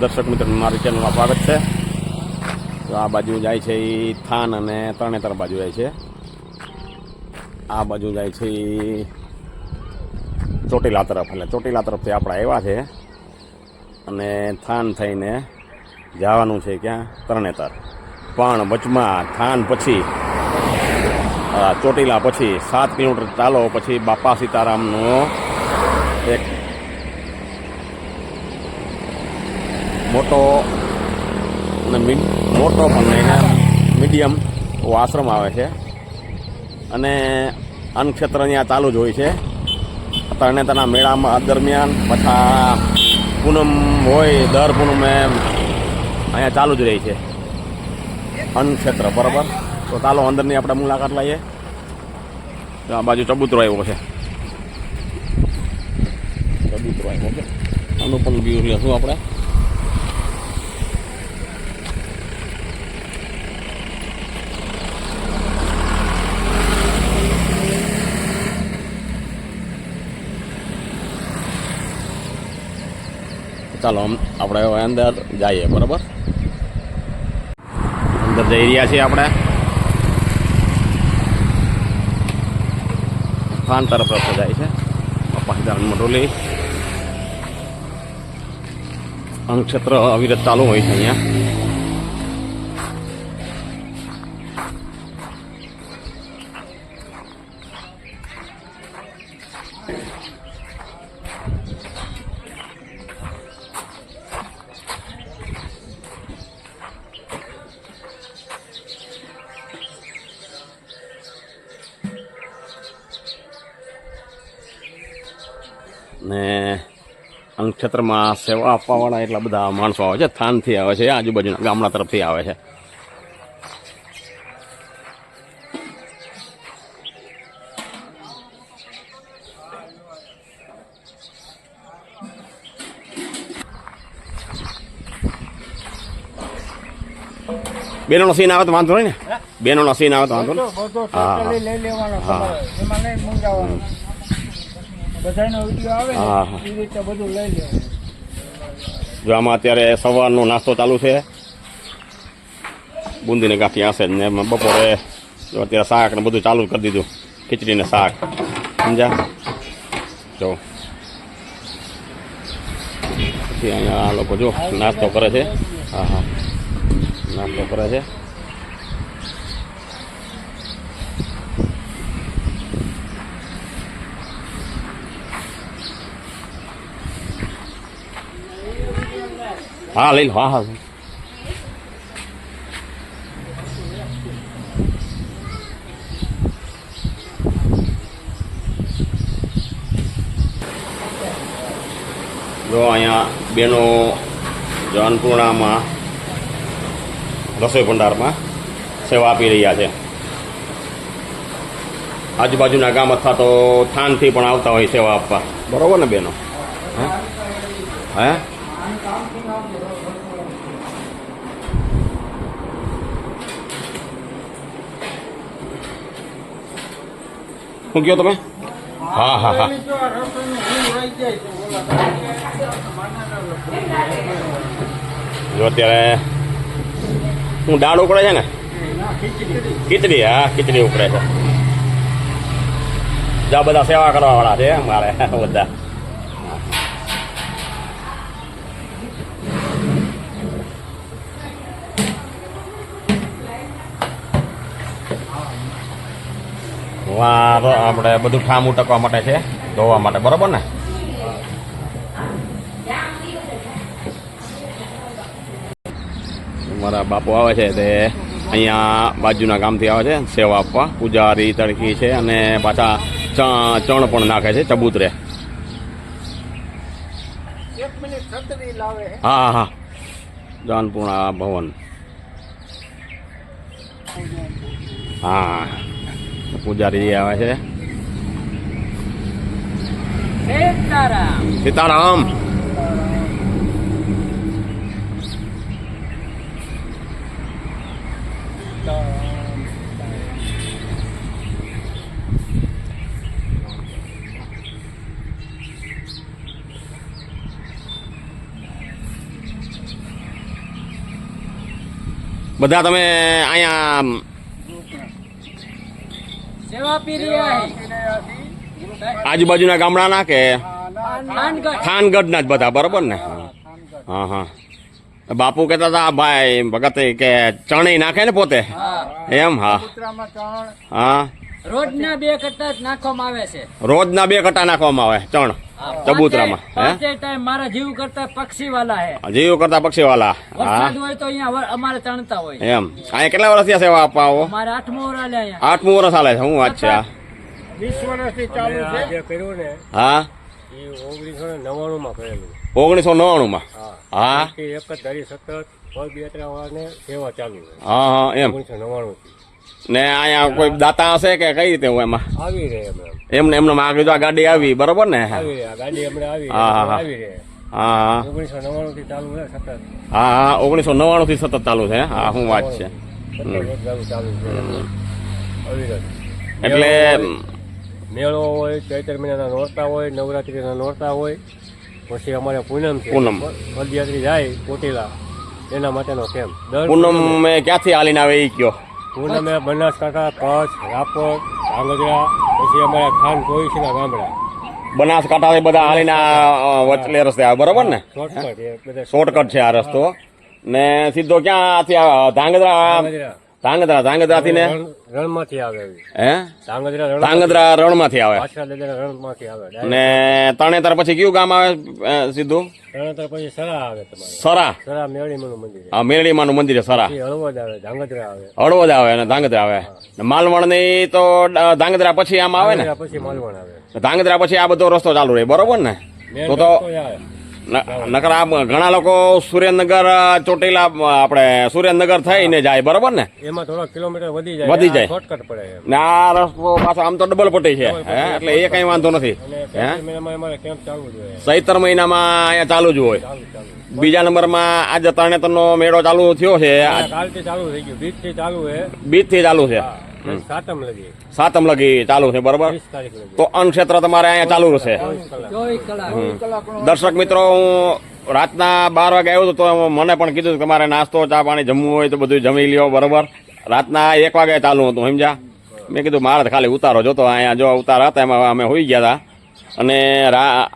દર્શક મિત્રો મારી ચેનલમાં સ્વાગત છે. તો આ બાજુ જાય છે એ થાન અને તરણેતર બાજુ જાય છે. આ બાજુ જાય છે ઈ ચોટીલા તરફ. એટલે ચોટીલા તરફથી આપણે આવ્યા છે. અને થાન થઈને જવાનું છે ક્યાં? તરણેતર. પણ વચમાં થાન પછી ચોટીલા પછી સાત કિલોમીટર ચાલો પછી બાપા સીતારામનો એક મોટો અને મોટો પણ નહીં મીડિયમ આશ્રમ આવે છે. અને અન્નક્ષેત્ર અહીંયા ચાલુ જ હોય છે. તરણેતરના મેળામાં દરમિયાન પાછા પૂનમ હોય, દર પૂનમે અહીંયા ચાલુ જ રહી છે. અન્નક્ષેત્ર બરાબર? તો ચાલો અંદરની આપણે મુલાકાત લઈએ. આ બાજુ ચબૂતરો આવ્યો છે. ચબૂતરો આવ્યો છે. આનું પણ વ્યૂ આપણે? ચાલો આપણે અંદર જઈએ, બરાબર? અંદર જઈ રહ્યા છીએ આપણે. ફાન તરફ રસ્તો જાય છે. પાકિસ્તાન મટોલી અન્નક્ષેત્ર અવિરત ચાલુ હોય છે અહીંયા. અન્નક્ષેત્રમાં સેવા આપવાવાળા એટલા બધા માણસો આવે છે થાનથી આવે છે આજુબાજુના ગામડા તરફથી આવે છે બેનોનો સીન આવે તો વાંધો નહીં ને બેનોનો સીન આવે તો વાંધો નહીં બધો હા, ટોટલી લઈ લેવાનો તમારે એમાં નહીં મંગાવવાનું બધાનો વીડિયો આવે હા, ને હા. એ રીતે બધું લઈ લેવાનું આમાં અત્યારે સવારનો નાસ્તો ચાલુ છે. બુંદીને ગાંઠી હશે ને એમાં બપોરે જો અત્યારે શાક ને બધું ચાલુ કરી દીધું. ખીચડીને શાક. સમજ્યા? જો. પછી અહીંયા આ લોકો જો નાસ્તો કરે છે. હા હા. નાસ્તો કરે છે. હા લઈ લો હા હા જો અહીંયા બેનો જો રસોઈ ભંડારમાં સેવા આપી રહ્યા છે આજુબાજુના ગામ અથવા તો થાનથી પણ આવતા હોય સેવા આપવા. બરાબર ને બેનો? હે? હે? શું કહો તમે? હા હા હા. જો અત્યારે હું દાળ ઉકળે છે ને? ખીચડી, હા, ખીચડી ઉકળે છે. જા, બધા સેવા કરવા વાળા છે, મારે, બધા વાહ તો આપણે બધું ઠામ ઉટકવા માટે છે ધોવા માટે. બરોબર ને? મારા બાપુ આવે છે તે અહીંયા બાજુના ગામથી આવે છે સેવા આપવા. પૂજારી તડકી છે અને પાછા ચ- ચણ પણ નાખે છે ચબૂતરે. હા હા હા. ભવન. હા. પૂજારી આવે છે. સીતારામ. બધા તમે અહીંયા આજુબાજુના ગામડાના કે? ખાનગઢના જ બધા બરોબર ને? હા. હા બાપુ કહેતા હતા ભાઈ ભગત કે ચણી નાખે ને પોતે? એમ હા. હા. રોજના બે કટ્ટા નાખવામાં આવે છે. રોજના બે કટા નાખવામાં આવે ચણ ચબૂતરામાં હે? પાંચે ટાઈમ મારા જીવ કરતા પક્ષી વાલા હે જીવ કરતા પક્ષીવાલા વરસાદ હોય તો અહીંયા અમારે ચણતા હોય. એમ. અહીંયા કેટલા વર્ષ થયા સેવા આપવા આવો? અમારે આઠમો વર્ષ આલે અહીંયા. આઠમું વર્ષ હાલે છે હું વાત છે આ વીસ વર્ષથી ચાલુ છે. જે કર્યું ને હા? એ ઓગણીસો નવાણું નવ્વાણું માં કરેલું. ઓગણીસો નવ્વાણું માં હા? એક જ ધારી સતત સેવા ચાલુ હા હા એમ. ઓગણીસો નવ્વાણું થી ને અહીંયા કોઈ દાતા હશે કે કઈ રીતે હું એમાં? આવી રહે એમ એમ. એમને એમને માગે તો આ ગાડી આવી બરોબર ને? હા હા, ઓગણીસો નવ્વાણું થી ચાલુ છે સતત. હા હા ઓગણીસો નવ્વાણું સતત ચાલુ છે હા શું વાત છે. એટલે મેળો હોય ચૈત્ર મહિનાના નોરતા હોય નવરાત્રીના નોરતા હોય પછી અમારે પૂનમ છે. પૂનમ. પદયાત્રી જાય કોટીલા એના માટેનો કેમ્પ પૂનમ મેં ક્યાંથી હાલીને આવે એ કયો? પૂનમે બનાસકાંઠા કચ્છ રાપર ધાંગધ્રા પછી અમારા ખાન કોઈસીના ગામડા. બનાસકાંઠા બધા હાલીને વચલે રસ્તે આવે બરોબર ને? શોર્ટકટ શોર્ટકટ છે આ રસ્તો. ને સીધો ક્યાંથી ધાંગધ્રા. ધાંગધ્રા ધાંગધ્રા થી ને? રણ- રણમાંથી આવે હે? રણ ધાંગધ્રા રણમાંથી આવે. ને તણેતર પછી કયું ગામ આવે સીધું? તણેતર પછી સરા આવે સરા. સરા મેળીમાનું મંદિર હા આ મેરડીમાનું મંદિર સરા. હળવદ આવે ધાંગધ્રા આવે. હળવદ આવે ને ધાંગધ્રા આવે. ને માલવણની તો ધાંગધ્રા પછી આમ આવે ને? પછી માલવણ આવે. ધાંગધ્રા પછી આ બધો રસ્તો ચાલુ રહે બરોબર ને? તો તો નકર આ ઘણા લોકો સુરેન્દ્રનગર ચોટીલા આપણે સુરેન્દ્રનગર થઈને જાય બરોબર ને? એમાં થોડા કિલોમીટર વધી જાય વધી જાય. શોર્ટકટ પડે ને આ રસ્તો પાછો આમ તો ડબલ પટ્ટી છે એટલે એ કઈ વાંધો નથી અને મહિનામાં અહીંયા ચાલુ જ હોય. બીજા નંબરમાં આજે તરણેતરનો મેળો ચાલુ થયો છે. બીજથી ચાલુ છે. સાતમ લગી. સાતમ લગી ચાલુ છે બરોબર? તો અન્ન ક્ષેત્ર તમારે અહીંયા ચાલુ રહેશે. દર્શક મિત્રો હું રાતના બાર વાગે આવ્યો હતો તો મને પણ કીધું કે તમારે નાસ્તો ચા પાણી જમવું હોય તો બધું જમી લ્યો બરોબર? રાતના એક વાગે ચાલુ હતું સમજ્યા? મેં કીધું મારે ખાલી ઉતારો જોતો અહીંયા જો ઉતાર હતા એમાં અમે હોઈ ગયા હતા. અને રા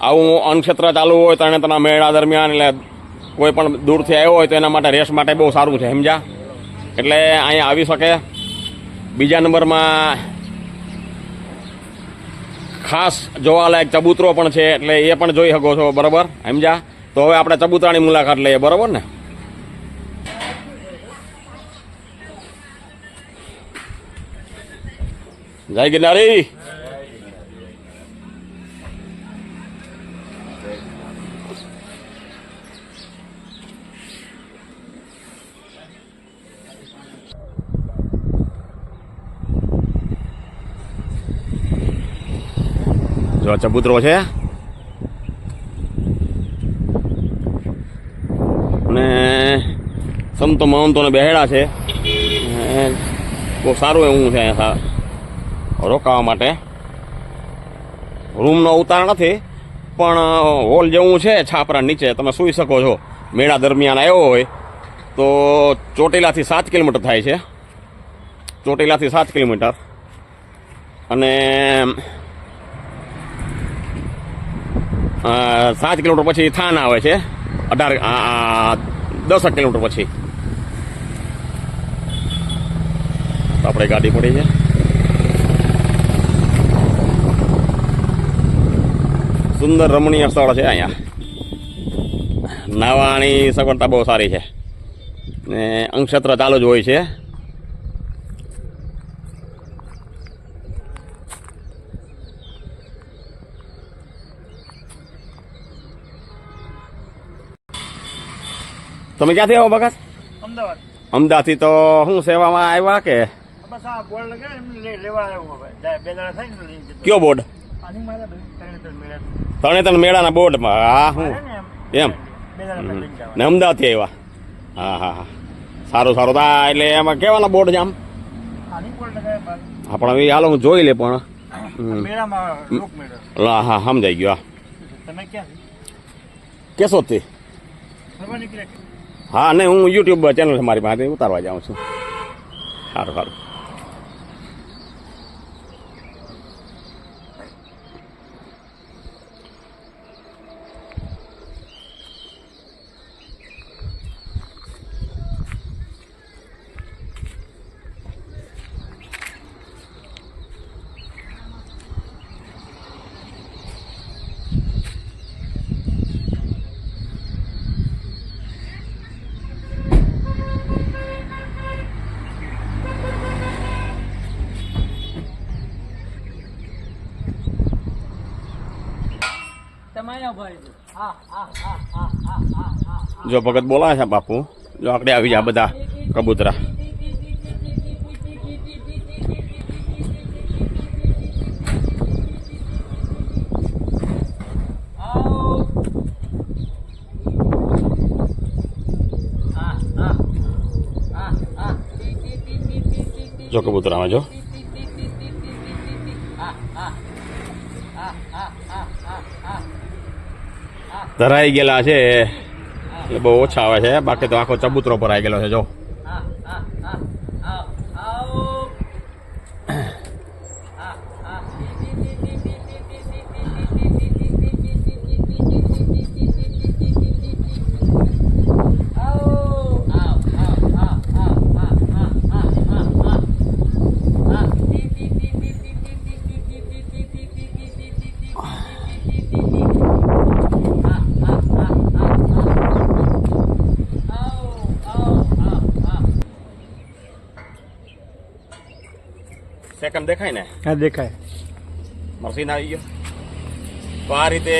આવું અન્નક્ષેત્ર ચાલુ હોય તરણેતરના મેળા દરમિયાન એટલે કોઈ પણ દૂરથી આવ્યો હોય તો એના માટે રેસ માટે બહુ સારું છે સમજ્યા? એટલે અહીંયા આવી શકે. બીજા નંબરમાં ખાસ જોવાલાયક ચબૂતરો પણ છે, એટલે એ પણ જોઈ શકો છો, બરોબર? સમજ્યા તો હવે આપણે ચબૂતરાની મુલાકાત લઈએ, બરોબર ને? જય ગિરનારી! જો ચબૂતરો છે. અને સંતો મહંતોને બેહેડા છે. બહુ સારું એવું છે અહીંયા રોકાવા માટે. રૂમનો ઉતાર નથી, પણ હોલ જેવું છે છાપરા નીચે, તમે સૂઈ શકો છો. મેળા દરમિયાન આવ્યો હોય, તો ચોટીલાથી સાત કિલોમીટર થાય છે. ચોટીલાથી સાત કિલોમીટર. અને સાત કિલોમીટર પછી થાન આવે છે. અઢાર દસક કિલોમીટર પછી. આપણે ગાડી પડી છે. સુંદર રમણીય સ્થળ છે અહીંયા. નાવાની સગવડતા બહુ સારી છે. ને અંગક્ષેત્ર ચાલુ જ હોય છે. તમે ક્યાંથી આવો ભગત અમદાવાદ. અમદાવાદથી તો શું સેવામાં આવ્યા કે. કયો બોર્ડ? તરણેતર મેળાના બોર્ડમાં. હા હું. એમ. ને અમદાવાદથી આવ્યા. હા હા હા. સારું સારું. તા એટલે એમાં કેવાના બોર્ડ છે આમ? હા પણ હવે હાલો હું જોઈ લે પણ. લા હા સમજાઈ ગયો હા. કેશોદથી? હા નહીં હું યુટ્યુબ ચેનલ છે મારી પાસે ઉતારવા જાઉં છું. સારું સારું જો ભગત બોલાવે છે બાપુ જો આકડે આવી જાય બધા કબૂતરા આવો. હા હા હા હા જો કબૂતરામાં જો ધરાઈ ગયેલા છે. એટલે બહુ ઓછા આવે છે. બાકી તો આખો ચબૂતરો આવી ગયેલો છે, જો. સેકન્ડ દેખાય ને? હા દેખાય. મશીન આવી ગયો. તો આ રીતે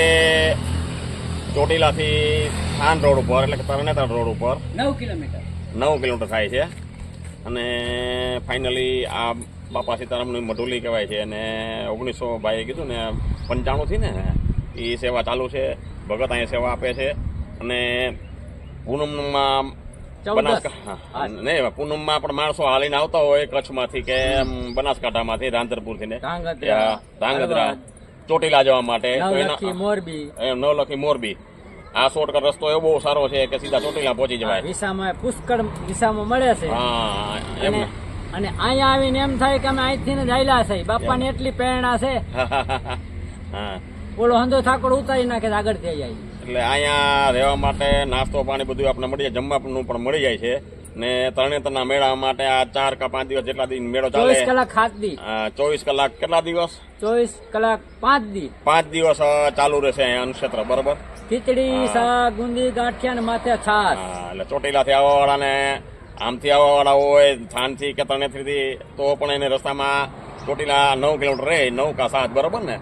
ચોટીલાથી થાન રોડ ઉપર એટલે કે તરણેતર રોડ ઉપર નવ કિલોમીટર. નવ કિલોમીટર થાય છે. અને ફાઇનલી આ બાપા સીતારામની મઢુલી કહેવાય છે. અને ઓગણીસો ભાઈએ કીધું ને પંચાણુંથી ને એ સેવા ચાલુ છે. ભગત અહીંયા સેવા આપે છે. અને પૂનમમાં. બનાસકાંઠા નહીં પૂનમમાં પણ માણસો હાલીને આવતા હોય કચ્છમાંથી કે બનાસકાંઠામાંથી રાંધરપુરથી ને. ધાંગધ્રા, ચોટીલા જવા માટે. નવલખી મોરબી. એમ નવલખી મોરબી. આ શોર્ટકટ રસ્તો એવો બહુ સારો છે કે સીધા ચોટીલા પહોંચી જવાય. વિસામાં પુષ્કળ વિસામાં મળે છે. હા એમ. અને અહીંયા આવીને એમ થાય કે અમે અહીંથી જ આયલા છે. બાપાની એટલી પ્રેરણા છે. હા ઓલો હંધો થાકડ ઉતારી નાખે આગળ થઈ જાય એટલે અહીંયા રહેવા માટે નાસ્તો પાણી બધું આપણે મળી જાય જમવાનું પણ મળી જાય છે. ને તરણેતરના મેળા માટે આ ચાર કે પાંચ દિવસ જેટલા દિન મેળો ચાલે. કલાક દી. આ ચોવીસ કલાક કેટલા દિવસ? ચોવીસ કલાક પાંચ દી. પાંચ દિવસ ચાલુ રહેશે અહીંયા અન્નક્ષેત્ર બરોબર? ખીચડી શાક ગુંદી ગાંઠિયા ને માથે છાશ. વાળા એટલે ચોટીલાથી આવવાવાળાને આમથી આવવાવાળા હોય થાનથી કે તરણેતરીથી તો પણ એને રસ્તામાં ચોટીલા નવ કિલોમીટર રહે નવ કા સાત બરોબર ને?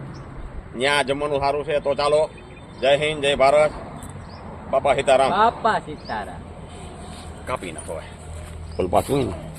ત્યાં જમવાનું સારું છે તો ચાલો. જય હિન્દ જય ભારત. બાપા સીતારામ. બાપા સીતારામ. કાપી નાખો ફૂલ પાછું.